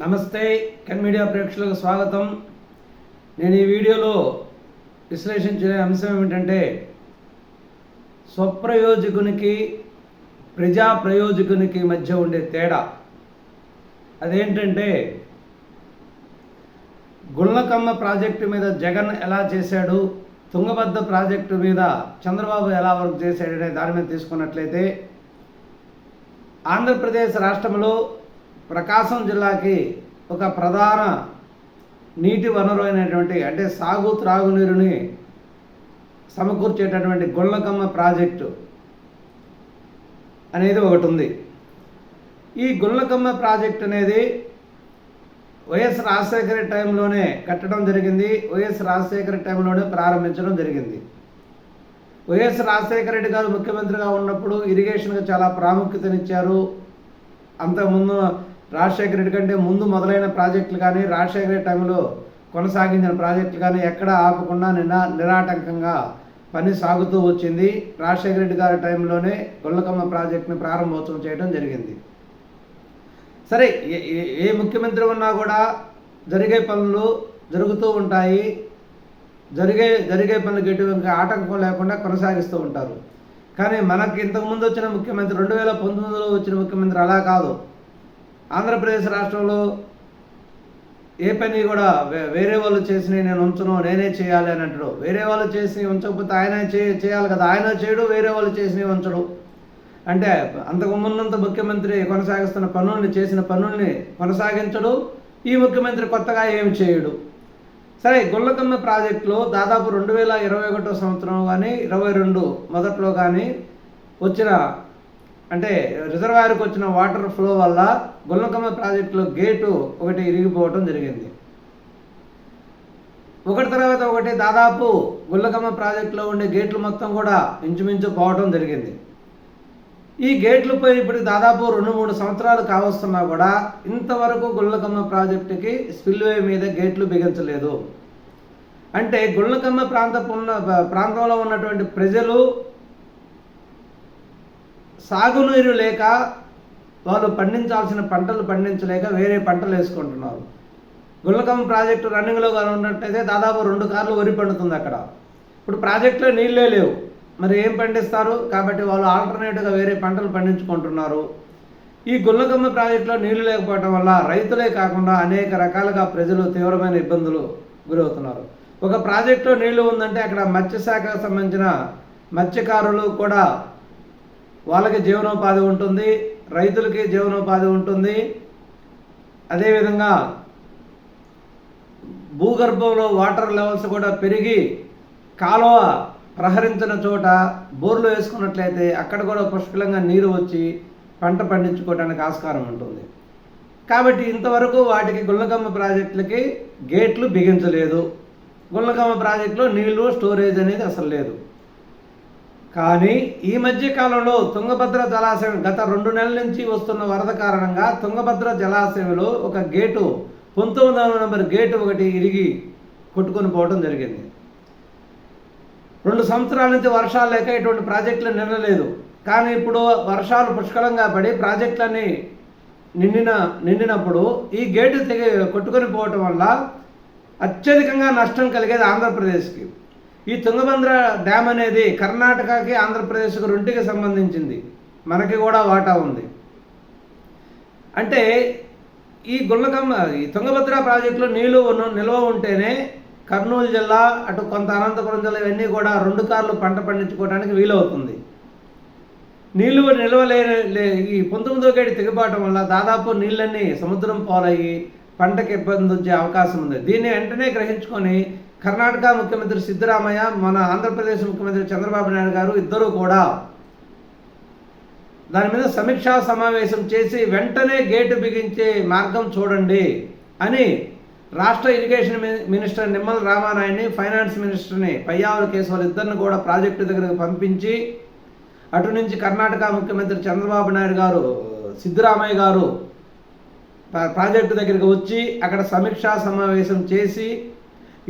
నమస్తే కన్ మీడియా ప్రేక్షకులకు స్వాగతం. నేను ఈ వీడియోలో విశ్లేషించిన అంశం ఏమిటంటే స్వప్రయోజకునికి ప్రజా ప్రయోజకునికి మధ్య ఉండే తేడా. అదేంటంటే గుళ్ళకమ్మ ప్రాజెక్టు మీద జగన్ ఎలా చేశాడు తుంగభద్ర ప్రాజెక్టు మీద చంద్రబాబు ఎలా వర్క్ చేశాడనే దాని మీద తీసుకున్నట్లయితే ఆంధ్రప్రదేశ్ రాష్ట్రంలో ప్రకాశం జిల్లాకి ఒక ప్రధాన నీటి వనరు అయినటువంటి అంటే సాగు త్రాగునీరుని సమకూర్చేటటువంటి గొల్లకమ్మ ప్రాజెక్టు అనేది ఒకటి ఉంది. ఈ గుల్లకమ్మ ప్రాజెక్ట్ అనేది వైఎస్ రాజశేఖర టైంలోనే కట్టడం జరిగింది. వైఎస్ రాజశేఖర టైంలోనే ప్రారంభించడం జరిగింది. వైఎస్ రాజశేఖర రెడ్డి గారు ముఖ్యమంత్రిగా ఉన్నప్పుడు ఇరిగేషన్కి చాలా ప్రాముఖ్యతనిచ్చారు. అంతకుముందు రాజశేఖర రెడ్డి కంటే ముందు మొదలైన ప్రాజెక్టులు కానీ రాజశేఖర రెడ్డి టైంలో కొనసాగించిన ప్రాజెక్టులు కానీ ఎక్కడా ఆపకుండా నినా నిరాటంకంగా పని సాగుతూ వచ్చింది. రాజశేఖర రెడ్డి గారి టైంలోనే గొల్లకమ్మ ప్రాజెక్టుని ప్రారంభోత్సవం చేయడం జరిగింది. సరే ఏ- ఏ- ఏ ముఖ్యమంత్రి ఉన్నా కూడా జరిగే పనులు జరుగుతూ ఉంటాయి. జరిగే జరిగే పనులకు ఎటువంటి ఆటంకం లేకుండా కొనసాగిస్తూ ఉంటారు. కానీ మనకి ఇంతకుముందు వచ్చిన ముఖ్యమంత్రి రెండు వేల పంతొమ్మిదిలో వచ్చిన ముఖ్యమంత్రి అలా కాదు. ఆంధ్రప్రదేశ్ రాష్ట్రంలో ఏ పని కూడా వే- వేరే వాళ్ళు చేసినవి నేను ఉంచను నేనే చేయాలి అని అంటాడు. వేరే వాళ్ళు చేసి ఉంచకపోతే ఆయన చే చేయాలి కదా. ఆయన చేయడు వేరే వాళ్ళు చేసినవి ఉంచడు. అంటే అంతకు మున్నంత ముఖ్యమంత్రి కొనసాగిస్తున్న పనుల్ని చేసిన పనుల్ని కొనసాగించడు. ఈ ముఖ్యమంత్రి కొత్తగా ఏమి చేయడు. సరే గుళ్ళకమ్మ ప్రాజెక్టులో దాదాపు రెండు వేల ఇరవై ఒకటో సంవత్సరం కానీ ఇరవై రెండు మొదట్లో కానీ వచ్చిన అంటే రిజర్వాయర్కి వచ్చిన వాటర్ ఫ్లో వల్ల గుల్లకమ్మ ప్రాజెక్టులో గేటు ఒకటి ఇరిగిపోవటం జరిగింది. ఒకటి తర్వాత ఒకటి దాదాపు గుల్లకమ్మ ప్రాజెక్టులో ఉండే గేట్లు మొత్తం కూడా ఇంచుమించు పోవటం జరిగింది. ఈ గేట్లపై ఇప్పుడు దాదాపు రెండు మూడు సంవత్సరాలు కావస్తున్నా కూడా ఇంతవరకు గుళ్ళకమ్మ ప్రాజెక్టుకి స్పిల్వే మీద గేట్లు బిగించలేదు. అంటే గుళ్ళకమ్మ ప్రాంతపు ఉన్న ప్రాంతంలో ఉన్నటువంటి ప్రజలు సాగునీరు లేక వాళ్ళు పండించాల్సిన పంటలు పండించలేక వేరే పంటలు వేసుకుంటున్నారు. గుళ్ళకమ్మ ప్రాజెక్టు రన్నింగ్లో కానీ ఉన్నట్టయితే దాదాపు రెండు కార్లు వరి పండుతుంది అక్కడ. ఇప్పుడు ప్రాజెక్టులో నీళ్ళే లేవు. మరి ఏం పండిస్తారు? కాబట్టి వాళ్ళు ఆల్టర్నేటివ్గా వేరే పంటలు పండించుకుంటున్నారు. ఈ గుల్లకమ్మ ప్రాజెక్టులో నీళ్ళు లేకపోవడం వల్ల రైతులే కాకుండా అనేక రకాలుగా ప్రజలు తీవ్రమైన ఇబ్బందులు గురవుతున్నారు. ఒక ప్రాజెక్టులో నీళ్ళు ఉందంటే అక్కడ మత్స్యశాఖకు సంబంధించిన మత్స్యకారులు కూడా వాళ్ళకి జీవనోపాధి ఉంటుంది రైతులకి జీవనోపాధి ఉంటుంది. అదేవిధంగా భూగర్భంలో వాటర్ లెవెల్స్ కూడా పెరిగి కాలువ ప్రహరించిన చోట బోర్లు వేసుకున్నట్లయితే అక్కడ కూడా పుష్కలంగా నీరు వచ్చి పంట పండించుకోవడానికి ఆస్కారం ఉంటుంది. కాబట్టి ఇంతవరకు వాటికి గుల్లకమ్మ ప్రాజెక్టులకి గేట్లు బిగించలేదు. గుల్లకమ్మ ప్రాజెక్టులో నీళ్ళు స్టోరేజ్ అనేది అసలు లేదు. కానీ ఈ మధ్య కాలంలో తుంగభద్ర జలాశయం గత రెండు నెలల నుంచి వస్తున్న వరద కారణంగా తుంగభద్ర జలాశయంలో ఒక గేటు పంతొమ్మిది వందల నెంబర్ గేటు ఒకటి ఇరిగి కొట్టుకొని పోవడం జరిగింది. రెండు సంవత్సరాల నుంచి వర్షాలు లేక ఇటువంటి ప్రాజెక్టులు నిండలేదు కానీ ఇప్పుడు వర్షాలు పుష్కలంగా పడి ప్రాజెక్టులన్నీ నిండిన నిండినప్పుడు ఈ గేటు తెగి కొట్టుకొని పోవటం వల్ల అత్యధికంగా నష్టం కలిగేది ఆంధ్రప్రదేశ్కి. ఈ తుంగభద్ర డ్యామ్ అనేది కర్ణాటకకి ఆంధ్రప్రదేశ్కు రెండుకి సంబంధించింది. మనకి కూడా వాటా ఉంది. అంటే ఈ గుల్లకమ్మ ఈ తుంగభద్ర ప్రాజెక్టులో నీళ్ళు నిల్వ ఉంటేనే కర్నూలు జిల్లా అటు కొంత అనంతపురం జిల్లా ఇవన్నీ కూడా రెండు కార్లు పంట పండించుకోవడానికి వీలవుతుంది. నీళ్ళు నిల్వలే లే- ఈ పంతొమ్మిదో గేడి తెగిపోవటం వల్ల దాదాపు నీళ్ళన్నీ సముద్రం పాలయ్యి పంటకి ఇబ్బంది వచ్చే అవకాశం ఉంది. దీన్ని వెంటనే గ్రహించుకొని కర్ణాటక ముఖ్యమంత్రి సిద్ధరామయ్య మన ఆంధ్రప్రదేశ్ ముఖ్యమంత్రి చంద్రబాబు నాయుడు గారు ఇద్దరూ కూడా దాని మీద సమీక్షా సమావేశం చేసి వెంటనే గేటు బిగించే మార్గం చూడండి అని రాష్ట్ర ఇరిగేషన్ మినిస్టర్ నిమ్మల రామానాయుడిని ఫైనాన్స్ మినిస్టర్ని పయ్యావుల కేశవులు ఇద్దరిని కూడా ప్రాజెక్టు దగ్గరకు పంపించి అటు నుంచి కర్ణాటక ముఖ్యమంత్రి చంద్రబాబు నాయుడు గారు సిద్ధరామయ్య గారు ప్రాజెక్టు దగ్గరికి వచ్చి అక్కడ సమీక్షా సమావేశం చేసి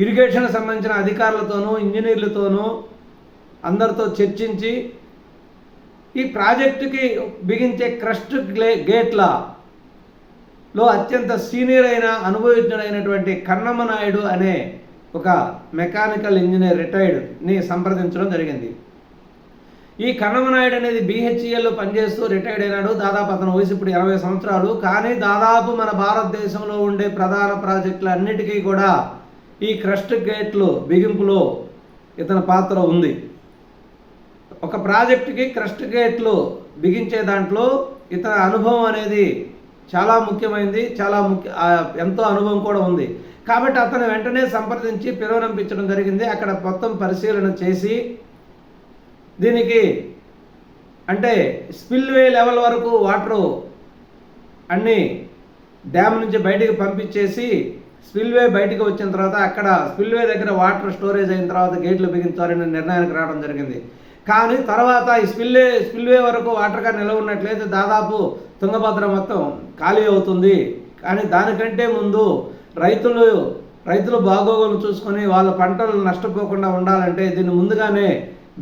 ఇరిగేషన్ సంబంధించిన అధికారులతోనూ ఇంజనీర్లతోనూ అందరితో చర్చించి ఈ ప్రాజెక్టుకి బిగించే క్రస్ట్ గ్లే గేట్ల లో అత్యంత సీనియర్ అయిన అనుభవజ్ఞుడైనటువంటి కన్నమ్మ నాయుడు అనే ఒక మెకానికల్ ఇంజనీర్ రిటైర్డ్ని సంప్రదించడం జరిగింది. ఈ కన్నమ్మ నాయుడు అనేది బీహెచ్ఈఎల్లో పనిచేస్తూ రిటైర్డ్ అయినాడు. దాదాపు అతను వయసు ఇప్పుడు ఎనభై సంవత్సరాలు. కానీ దాదాపు మన భారతదేశంలో ఉండే ప్రధాన ప్రాజెక్టులు అన్నిటికీ కూడా ఈ క్రస్ట్ గేట్లు బిగింపులో ఇతని పాత్ర ఉంది. ఒక ప్రాజెక్టుకి క్రస్ట్ గేట్లు బిగించే దాంట్లో ఇతని అనుభవం అనేది చాలా ముఖ్యమైనది చాలా ముఖ్య ఎంతో అనుభవం కూడా ఉంది. కాబట్టి అతను వెంటనే సంప్రదించి పిలువనంపించడం జరిగింది. అక్కడ మొత్తం పరిశీలన చేసి దీనికి అంటే స్పిల్వే లెవెల్ వరకు వాటరు అన్ని డ్యామ్ నుంచి బయటికి పంపించేసి స్పిల్వే బయటకు వచ్చిన తర్వాత అక్కడ స్పిల్వే దగ్గర వాటర్ స్టోరేజ్ అయిన తర్వాత గేట్లు బిగించాలని నిర్ణయానికి రావడం జరిగింది. కానీ తర్వాత ఈ స్పిల్వే స్పిల్వే వరకు వాటర్గా నిలవ ఉన్నట్లయితే దాదాపు తుంగభద్ర మొత్తం ఖాళీ అవుతుంది. కానీ దానికంటే ముందు రైతులు రైతులు బాగోగులు చూసుకొని వాళ్ళ పంటలు నష్టపోకుండా ఉండాలంటే దీన్ని ముందుగానే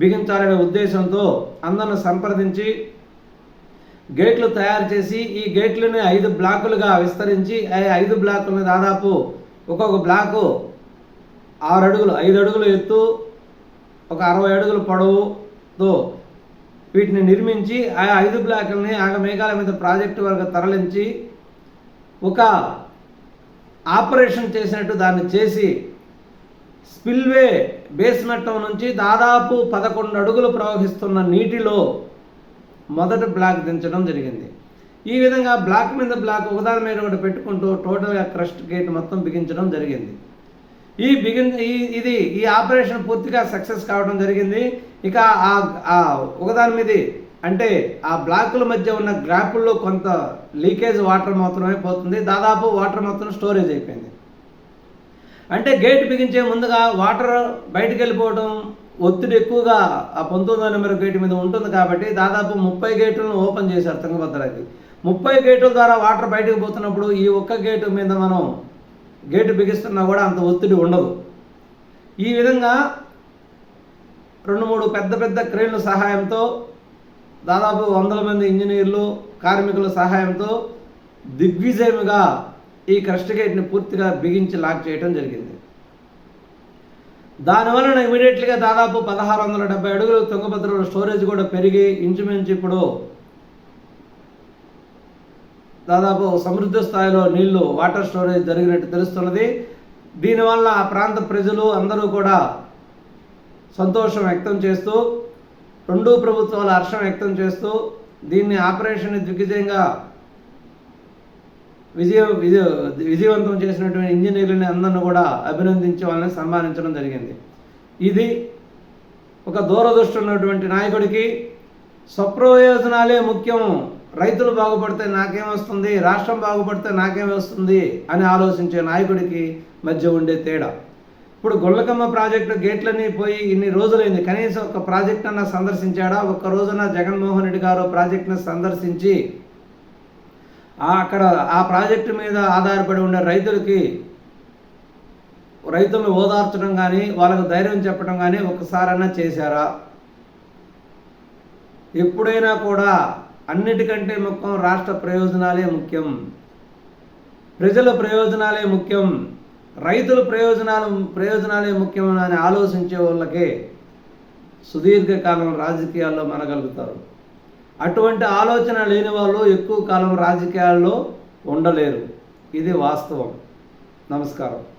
బిగించాలనే ఉద్దేశంతో అందరిని సంప్రదించి గేట్లు తయారు చేసి ఈ గేట్లను ఐదు బ్లాకులుగా విస్తరించి ఆ ఐదు బ్లాకులను దాదాపు ఒక్కొక్క బ్లాకు ఆరు అడుగులు ఐదు అడుగులు ఎత్తు ఒక అరవై అడుగులు పొడవుతో వీటిని నిర్మించి ఆ ఐదు బ్లాకులని ఆగ మేఘాల మీద ప్రాజెక్టు వరకు తరలించి ఒక ఆపరేషన్ చేసినట్టు దాన్ని చేసి స్పిల్వే బేస్ మట్టం నుంచి దాదాపు పదకొండు అడుగులు ప్రవహిస్తున్న నీటిలో మొదటి బ్లాక్ దించడం జరిగింది. ఈ విధంగా బ్లాక్ మీద బ్లాక్ ఒకదాని మీద ఒకటి పెట్టుకుంటూ టోటల్గా క్రస్ట్ గేట్ మొత్తం బిగించడం జరిగింది. ఈ బిగిన్ ఈ ఇది ఈ ఆపరేషన్ పూర్తిగా సక్సెస్ కావడం జరిగింది. ఇక ఆ ఆ ఒకదాని మీద అంటే ఆ బ్లాకుల మధ్య ఉన్న గ్రాపుల్లో కొంత లీకేజ్ వాటర్ మాత్రమే పోతుంది. దాదాపు వాటర్ మొత్తం స్టోరేజ్ అయిపోయింది. అంటే గేట్ బిగించే ముందుగా వాటర్ బయటికి వెళ్ళిపోవడం ఒత్తిడి ఎక్కువగా ఆ పంతొమ్మిదో నెంబర్ గేట్ మీద ఉంటుంది కాబట్టి దాదాపు ముప్పై గేట్లను ఓపెన్ చేశారు తుంగభద్రకి. ముప్పై గేట్ల ద్వారా వాటర్ బయటకు పోతున్నప్పుడు ఈ ఒక్క గేటు మీద మనం గేటు బిగిస్తున్నా కూడా అంత ఒత్తిడి ఉండదు. ఈ విధంగా రెండు మూడు పెద్ద పెద్ద క్రేన్ల సహాయంతో దాదాపు వందల మంది ఇంజనీర్లు కార్మికుల సహాయంతో దిగ్విజయముగా ఈ క్రస్ట్ గేట్ని పూర్తిగా బిగించి లాక్ చేయడం జరిగింది. దానివలన ఇమీడియట్లీగా దాదాపు పదహారు వందల డెబ్బై అడుగులు తుంగభద్ర స్టోరేజ్ కూడా పెరిగి ఇంచుమించు ఇప్పుడు దాదాపు సమృద్ధ స్థాయిలో నీళ్ళు వాటర్ స్టోరేజ్ జరిగినట్టు తెలుస్తున్నది. దీనివల్ల ఆ ప్రాంత ప్రజలు అందరూ కూడా సంతోషం వ్యక్తం చేస్తూ రెండు ప్రభుత్వాలు హర్షం వ్యక్తం చేస్తూ దీన్ని ఆపరేషన్ దిగ్విజయంగా విజయ విజయ విజయవంతం చేసినటువంటి ఇంజనీర్లని అందరిని కూడా అభినందించి వాళ్ళని సన్మానించడం జరిగింది. ఇది ఒక దూరదృష్టి ఉన్నటువంటి నాయకుడికి స్వప్రయోజనాలే ముఖ్యం. రైతులు బాగుపడితే నాకేం వస్తుంది? రాష్ట్రం బాగుపడితే నాకేం వస్తుంది? అని ఆలోచించే నాయకుడికి మధ్య ఉండే తేడా. ఇప్పుడు గొల్లకమ్మ ప్రాజెక్టు గేట్లని పోయి ఇన్ని రోజులైంది. కనీసం ఒక ప్రాజెక్ట్ అన్న సందర్శించాడా? ఒక్క రోజున జగన్మోహన్ రెడ్డి గారు ప్రాజెక్టును సందర్శించి అక్కడ ఆ ప్రాజెక్టు మీద ఆధారపడి ఉండే రైతులకి రైతులను ఓదార్చడం కానీ వాళ్ళకు ధైర్యం చెప్పడం కానీ ఒకసారైనా చేశారా? ఎప్పుడైనా కూడా అన్నిటికంటే ముఖ్యం రాష్ట్ర ప్రయోజనాలే ముఖ్యం. ప్రజల ప్రయోజనాలే ముఖ్యం. రైతుల ప్రయోజనాలు ప్రయోజనాలే ముఖ్యం అని ఆలోచించే వాళ్ళకే సుదీర్ఘకాలం రాజకీయాల్లో మనగలుగుతారు అటువంటి ఆలోచన లేని వాళ్ళు ఎక్కువ కాలం రాజకీయాల్లో ఉండలేరు. ఇది వాస్తవం. నమస్కారం.